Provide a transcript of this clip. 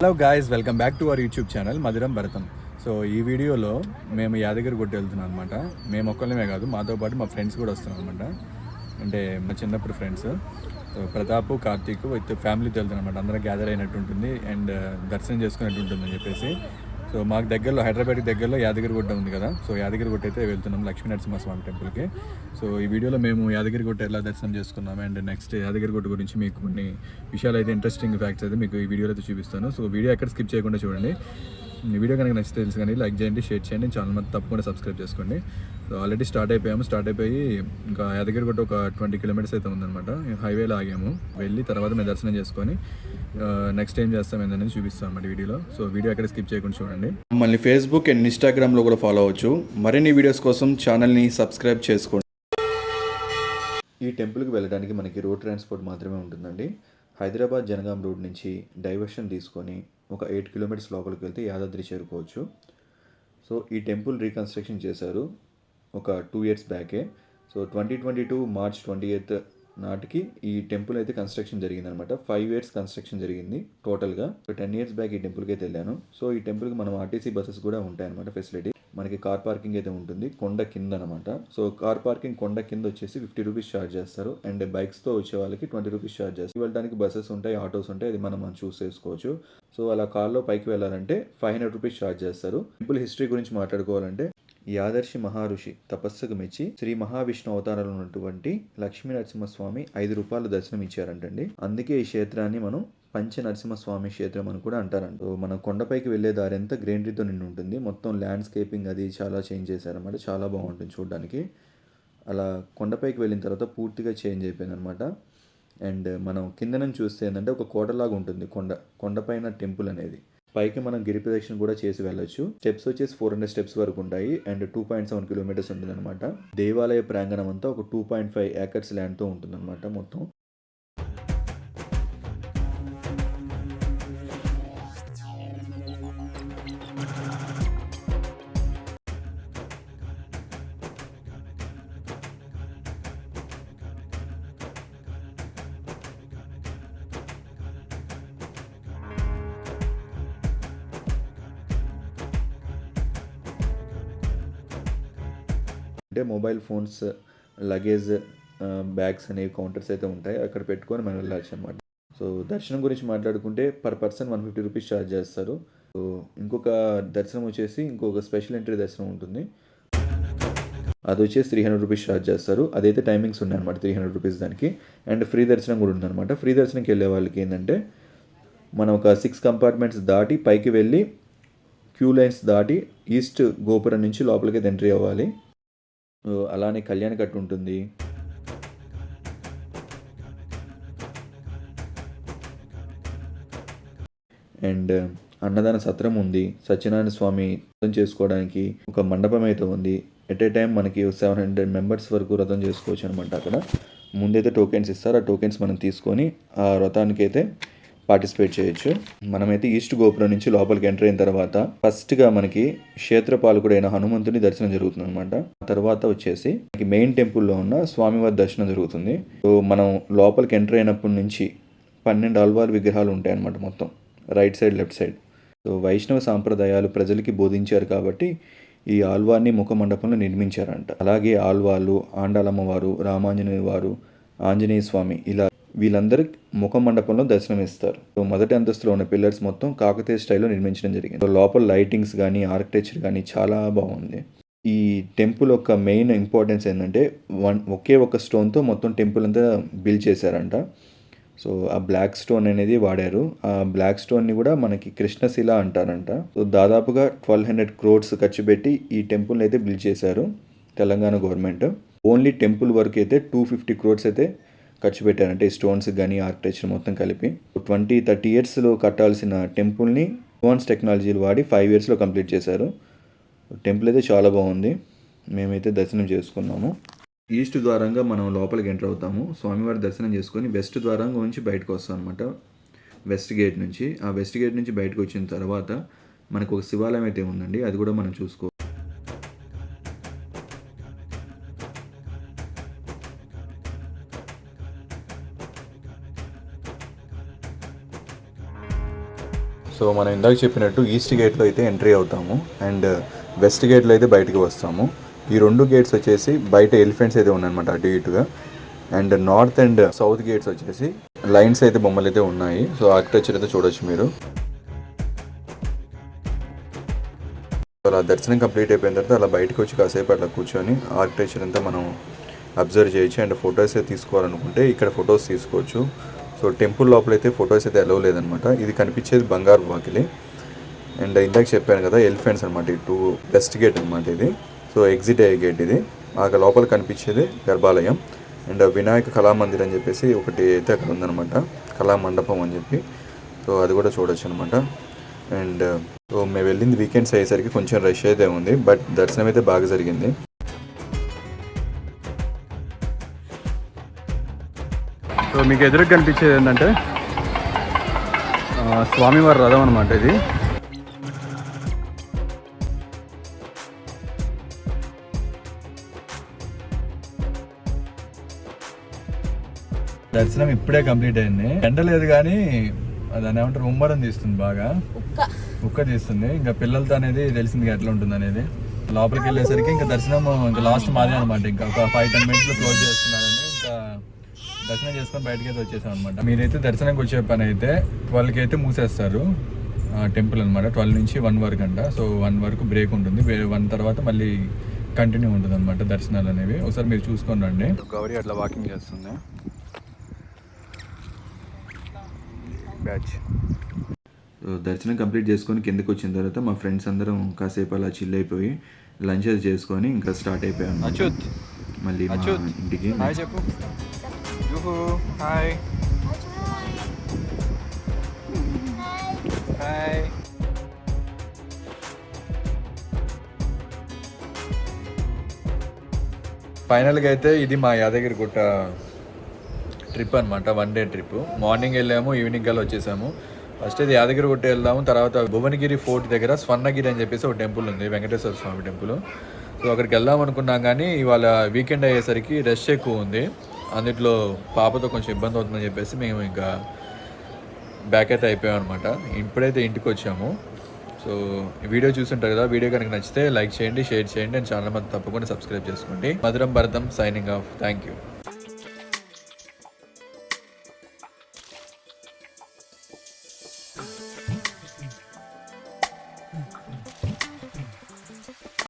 Hello guys welcome back to our YouTube channel Madhuram Bharatam so ఈ వీడియోలో మేము యాదగిరి గుట్ట వెళ్తున్నాం అనమాట మేము ఒక్కళ్ళమే కాదు మాతో పాటు మా ఫ్రెండ్స్ కూడా వస్తున్నాం అనమాట అంటే మా చిన్నప్పుడు friends so Pratap Karthik with ఫ్యామిలీతో వెళ్తున్నాం అనమాట అందరం గ్యాదర్ అయినట్టు ఉంటుంది అండ్ దర్శనం చేసుకున్నట్టు ఉంటుందని చెప్పేసి. సో మాకు దగ్గరలో హైదరాబాద్కి దగ్గరలో యాదగిరిగుట్ట ఉంది కదా. సో యాదగిరి గుట్ట అయితే వెళ్తున్నాం లక్ష్మీ నరసింహస్వామి టెంపుల్కి. సో ఈ వీడియోలో మేము యాదగిరిగుట్ట ఎలా దర్శనం చేసుకున్నాం అండ్ నెక్స్ట్ యాదగిరిగుట్ట గురించి మీకు కొన్ని విషయాలు అయితే ఇంట్రెస్టింగ్ ఫ్యాక్ట్స్ అయితే మీకు ఈ వీడియోలో అయితే చూపిస్తాను. సో వీడియో ఎక్కడ స్కిప్ చేయకుండా చూడండి. ఈ వీడియో కనుక నచ్చితే తెలుసు కానీ లైక్ చేయండి షేర్ చేయండి. ఛానల్ మొత్తం తప్పకుండా సబ్స్క్రైబ్ చేసుకోండి. సో ఆల్రెడీ స్టార్ట్ అయిపోయాము. స్టార్ట్ అయిపోయి ఇంకా యాదగిరి గుట్ట ఒక ట్వంటీ కిలోమీటర్స్ అయితే ఉందన్నమాట. హైవేలో ఆగాము. వెళ్ళి తర్వాత మేము దర్శనం చేసుకొని నెక్స్ట్ ఏం చేస్తాం ఏంటనేది చూపిస్తాం అన్నమాట వీడియోలో. సో వీడియో అక్కడ స్కిప్ చేయకుండా చూడండి. మళ్ళీ ఫేస్బుక్ అండ్ ఇన్స్టాగ్రామ్లో కూడా ఫాలో అవ్వచ్చు. మరిన్ని వీడియోస్ కోసం ఛానల్ని సబ్స్క్రైబ్ చేసుకోండి. ఈ టెంపుల్కి వెళ్ళడానికి మనకి రోడ్ ట్రాన్స్పోర్ట్ మాత్రమే ఉంటుందండి. హైదరాబాద్ జనగాం రోడ్ నుంచి డైవర్షన్ తీసుకొని ఒక ఎయిట్ కిలోమీటర్స్ లోపలికి వెళ్తే యాదాద్రి చేరుకోవచ్చు. సో ఈ టెంపుల్ రీకన్స్ట్రక్షన్ చేశారు ఒక two years బ్యాకే. So twenty twenty two March twenty eighth నాటికి ఈ టెంపుల్ అయితే కన్స్ట్రక్షన్ జరిగింది అనమాట ఫైవ్ ఇయర్స్ కన్స్ట్రక్షన్ జరిగింది టోటల్గా. సో టెన్ ఇయర్స్ బ్యాక్ ఈ టెంపుల్కి అయితే వెళ్ళాను. సో ఈ టెంపుల్కి మనం ఆర్టీసీ బస్సెస్ కూడా ఉంటాయన్నమాట ఫెసిలిటీ. మనకి కార్ పార్కింగ్ అయితే ఉంటుంది కొండ కింద అనమాట సో కార్ పార్కింగ్ కొండ కింద వచ్చేసి ఫిఫ్టీ రూపీస్ ఛార్జ్ చేస్తారు. అండ్ బైక్స్తో వచ్చే వాళ్ళకి ట్వంటీ రూపీస్ ఛార్జ్ చేస్తారు. వెళ్ళడానికి బస్సెస్ ఉంటాయి ఆటోస్ ఉంటాయి అది మనం మనం చూస్ చేసుకోవచ్చు. సో అలా కార్లో పైకి వెళ్ళాలంటే ఫైవ్ హండ్రెడ్ రూపీస్ ఛార్జ్ చేస్తారు. టెంపుల్ హిస్టరీ గురించి మాట్లాడుకోవాలంటే యాదర్శి మహర్షి తపస్సుకు మెచ్చి శ్రీ మహావిష్ణు అవతారంలో ఉన్నటువంటి లక్ష్మీ నరసింహస్వామి ఐదు రూపాయలు దర్శనం ఇచ్చారంటండి. అందుకే ఈ క్షేత్రాన్ని మనం పంచ నరసింహస్వామి క్షేత్రం అని కూడా అంటారంట. మన మనం కొండపైకి వెళ్ళే దారి అంతా గ్రీనరీతో నిండి ఉంటుంది. మొత్తం ల్యాండ్స్కేపింగ్ అది చాలా చేంజ్ చేశారన్నమాట. చాలా బాగుంటుంది చూడడానికి. అలా కొండపైకి వెళ్ళిన తర్వాత పూర్తిగా చేంజ్ అయిపోయింది అనమాట అండ్ మనం కింద నుంచి చూస్తే ఏంటంటే ఒక కోటలాగా ఉంటుంది కొండ కొండపైన టెంపుల్ అనేది. పైకి మనం గిరి ప్రదక్షిణ కూడా చేసి వెళ్ళొచ్చు. స్టెప్స్ వచ్చేసి ఫోర్ హండ్రెడ్ స్టెప్స్ వరకు ఉంటాయి. And two point seven kilometres ఉంటుంది అనమాట దేవాలయ ప్రాంగణం అంతా ఒక టూ పాయింట్ ఫైవ్ ఏకర్స్ ల్యాండ్తో ఉంటుంది అనమాట మొత్తం. అంటే మొబైల్ ఫోన్స్ లగేజ్ బ్యాగ్స్ అనేవి కౌంటర్స్ అయితే ఉంటాయి. అక్కడ పెట్టుకొని మనం వెళ్ళచ్చు అనమాట సో దర్శనం గురించి మాట్లాడుకుంటే per person one fifty rupees charge చేస్తారు. సో ఇంకొక దర్శనం వచ్చేసి ఇంకొక స్పెషల్ ఎంట్రీ దర్శనం ఉంటుంది. అది వచ్చేసి త్రీ హండ్రెడ్ రూపీస్ ఛార్జ్ చేస్తారు. అదైతే టైమింగ్స్ ఉన్నాయి అనమాట త్రీ హండ్రెడ్ రూపీస్ దానికి. అండ్ ఫ్రీ దర్శనం కూడా ఉందన్నమాట. ఫ్రీ దర్శనంకి వెళ్ళే వాళ్ళకి ఏంటంటే మనం ఒక సిక్స్ కంపార్ట్మెంట్స్ దాటి పైకి వెళ్ళి క్యూ లైన్స్ దాటి ఈస్ట్ గోపురం నుంచి లోపలికి ఎంట్రీ అవ్వాలి. అలానే కళ్యాణ కట్టు ఉంటుంది. అండ్ అన్నదాన సత్రం ఉంది. సత్యనారాయణ స్వామి వ్రతం చేసుకోవడానికి ఒక మండపం అయితే ఉంది. ఎట్ ఏ టైం మనకి సెవెన్ హండ్రెడ్ మెంబర్స్ వరకు వ్రతం చేసుకోవచ్చు అనమాట అక్కడ. ముందైతే టోకెన్స్ ఇస్తారు. ఆ టోకెన్స్ మనం తీసుకొని ఆ వ్రతానికి అయితే పార్టిసిపేట్ చేయొచ్చు. మనమైతే ఈస్ట్ గోపురం నుంచి లోపలికి ఎంటర్ అయిన తర్వాత ఫస్ట్గా మనకి క్షేత్రపాలకుడైన హనుమంతుని దర్శనం జరుగుతుంది అనమాట తర్వాత వచ్చేసి మనకి మెయిన్ టెంపుల్లో ఉన్న స్వామివారి దర్శనం జరుగుతుంది. సో మనం లోపలికి ఎంటర్ అయినప్పటి నుంచి పన్నెండు ఆల్వార్ విగ్రహాలు ఉంటాయన్నమాట మొత్తం. Right side left side. So వైష్ణవ సాంప్రదాయాలు ప్రజలకి బోధించారు కాబట్టి ఈ ఆల్వార్ని ముఖ మండపంలో నిర్మించారంట. అలాగే ఆల్వాళ్ళు ఆండాలమ్మవారు రామాంజనేయ వారు ఆంజనేయ స్వామి ఇలా వీళ్ళందరూ ముఖ మండపంలో దర్శనం ఇస్తారు సో మొదటి అంతస్తులో ఉన్న పిల్లర్స్ మొత్తం కాకతీయ స్టైల్లో నిర్మించడం జరిగింది. లోపల లైటింగ్స్ కానీ ఆర్కిటెక్చర్ కానీ చాలా బాగుంది. ఈ టెంపుల్ యొక్క మెయిన్ ఇంపార్టెన్స్ ఏంటంటే వన్ ఒకే ఒక స్టోన్తో మొత్తం టెంపుల్ అంతా బిల్డ్ చేశారంట. సో ఆ బ్లాక్ స్టోన్ అనేది వాడారు. ఆ బ్లాక్ స్టోన్ని కూడా మనకి కృష్ణశిల అంటారంట. సో దాదాపుగా ట్వెల్వ్ హండ్రెడ్ క్రోడ్స్ ఖర్చు పెట్టి ఈ టెంపుల్ని అయితే బిల్డ్ చేశారు తెలంగాణ గవర్నమెంట్. ఓన్లీ టెంపుల్ వరకు అయితే టూ ఫిఫ్టీ క్రోడ్స్ అయితే ఖర్చు పెట్టారంటే స్టోన్స్ కానీ ఆర్కిటెక్చర్ మొత్తం కలిపి. ట్వంటీ థర్టీ ఇయర్స్లో కట్టాల్సిన టెంపుల్ని అడ్వాన్స్ టెక్నాలజీలు వాడి ఫైవ్ ఇయర్స్లో కంప్లీట్ చేశారు. టెంపుల్ అయితే చాలా బాగుంది. మేమైతే దర్శనం చేసుకున్నాము. ఈస్ట్ ద్వారంగా మనం లోపలికి ఎంటర్ అవుతాము. స్వామివారి దర్శనం చేసుకొని వెస్ట్ ద్వారంగా నుంచి బయటకు వస్తాం అనమాట వెస్ట్ గేట్ నుంచి. ఆ వెస్ట్ గేట్ నుంచి బయటకు వచ్చిన తర్వాత మనకు ఒక శివాలయం అయితే ఉందండి. అది కూడా మనం చూసుకో మనం ఇందాక చెప్పినట్టు ఈస్ట్ గేట్లో అయితే ఎంట్రీ అవుతాము అండ్ వెస్ట్ గేట్లో అయితే బయటికి వస్తాము. ఈ రెండు గేట్స్ వచ్చేసి బయట ఎలిఫెంట్స్ అయితే ఉన్నాయన్నమాట అటు ఇటుగా. And north and south gates వచ్చేసి లైన్స్ అయితే బొమ్మలు అయితే ఉన్నాయి. సో ఆర్కిటెక్చర్ అయితే చూడొచ్చు మీరు. అలా దర్శనం కంప్లీట్ అయిపోయిన తర్వాత అలా బయటకు వచ్చి కాసేపు అట్లా కూర్చొని ఆర్కిటెక్చర్ అంతా మనం అబ్జర్వ్ చేయొచ్చు అండ్ ఫొటోస్ అయితే తీసుకోవాలనుకుంటే ఇక్కడ ఫొటోస్ తీసుకోవచ్చు. సో టెంపుల్ లోపల అయితే ఫొటోస్ అయితే అలవ్ లేదనమాట. ఇది కనిపించేది బంగారు వాకిలి. అండ్ ఇందాక చెప్పాను కదా ఎలిఫెంట్స్ అనమాట ఇటు టూ వెస్ట్ గేట్ అనమాట ఇది. సో ఎగ్జిట్ అయ్యే గేట్ ఇది. ఆ లోపల కనిపించేది గర్భాలయం. అండ్ వినాయక కళామందిర్ అని చెప్పేసి ఒకటి అయితే అక్కడ ఉందనమాట. కళా మండపం అని చెప్పి. సో అది కూడా చూడొచ్చు అనమాట. అండ్ సో మేము వెళ్ళింది వీకెండ్స్ అయ్యేసరికి కొంచెం రష్ అయితే ఉంది. బట్ దర్శనం అయితే బాగా జరిగింది. సో మీకు ఎదురుగా కనిపించేది ఏంటంటే స్వామివారి రథం అనమాట ఇది. దర్శనం ఇప్పుడే కంప్లీట్ అయింది. ఎండ లేదు కానీ దాన్ని ఏమంటారు ఉమ్మరం తీస్తుంది బాగా. కుక్క ఉక్క తీస్తుంది. ఇంకా పిల్లలతో అనేది తెలిసింది ఎట్లా ఉంటుంది అనేది లోపలికి వెళ్ళేసరికి ఇంకా దర్శనం ఇంకా లాస్ట్ మాదే అనమాట ఇంకా ఒక ఫైవ్ టెన్ మినిట్స్లో క్లోజ్ చేస్తున్నారని ఇంకా దర్శనం చేసుకొని బయటకి అయితే వచ్చేసాం అనమాట మీరైతే దర్శనంకి వచ్చే పని అయితే ట్వెల్వ్కి అయితే మూసేస్తారు టెంపుల్ అనమాట ట్వెల్వ్ నుంచి వన్ వరకు అంట. సో వన్ వరకు బ్రేక్ ఉంటుంది. వన్ తర్వాత మళ్ళీ కంటిన్యూ ఉంటుంది అనమాట దర్శనాలు అనేవి. ఒకసారి మీరు చూసుకొని రండి. గౌరీ అట్లా వాకింగ్ చేస్తుంది. బ్యాచ్ దర్శనం కంప్లీట్ చేసుకొని కిందకి వచ్చిన తర్వాత మా ఫ్రెండ్స్ అందరం కాసేపు అలా చిల్ అయిపోయి లంచ్ అది చేసుకొని ఇంకా స్టార్ట్ అయిపోయాం అచ్యుత్. మళ్ళీ. ఇంటికి. చెప్పు. యూహు హాయ్ హాయ్ ఫైనల్గా అయితే ఇది మా యాదగిరి గుట్ట ట్రిప్ అనమాట వన్ డే ట్రిప్. మార్నింగ్ వెళ్ళాము ఈవినింగ్ కల్లా వచ్చేసాము. ఫస్ట్ ఇది యాదగిరి గుట్ట వెళ్దాము తర్వాత భువనగిరి ఫోర్ట్ దగ్గర స్వర్ణగిరి అని చెప్పేసి ఒక టెంపుల్ ఉంది వెంకటేశ్వర స్వామి టెంపుల్. సో అక్కడికి వెళ్దాం అనుకున్నాం కానీ ఇవాళ వీకెండ్ అయ్యేసరికి రష్ ఎక్కువ ఉంది. అన్నిట్లో పాపతో కొంచెం ఇబ్బంది అవుతుందని చెప్పేసి మేము ఇంకా బ్యాక్ అయితే అయిపోయాం అనమాట ఇప్పుడైతే ఇంటికి వచ్చాము. సో ఈ వీడియో చూసుంటారు కదా వీడియో కనుక నచ్చితే లైక్ చేయండి షేర్ చేయండి అండ్ ఛానల్ మాత్రం తప్పకుండా సబ్స్క్రైబ్ చేసుకోండి. మధురం భరతం సైనింగ్ ఆఫ్ థ్యాంక్ యూ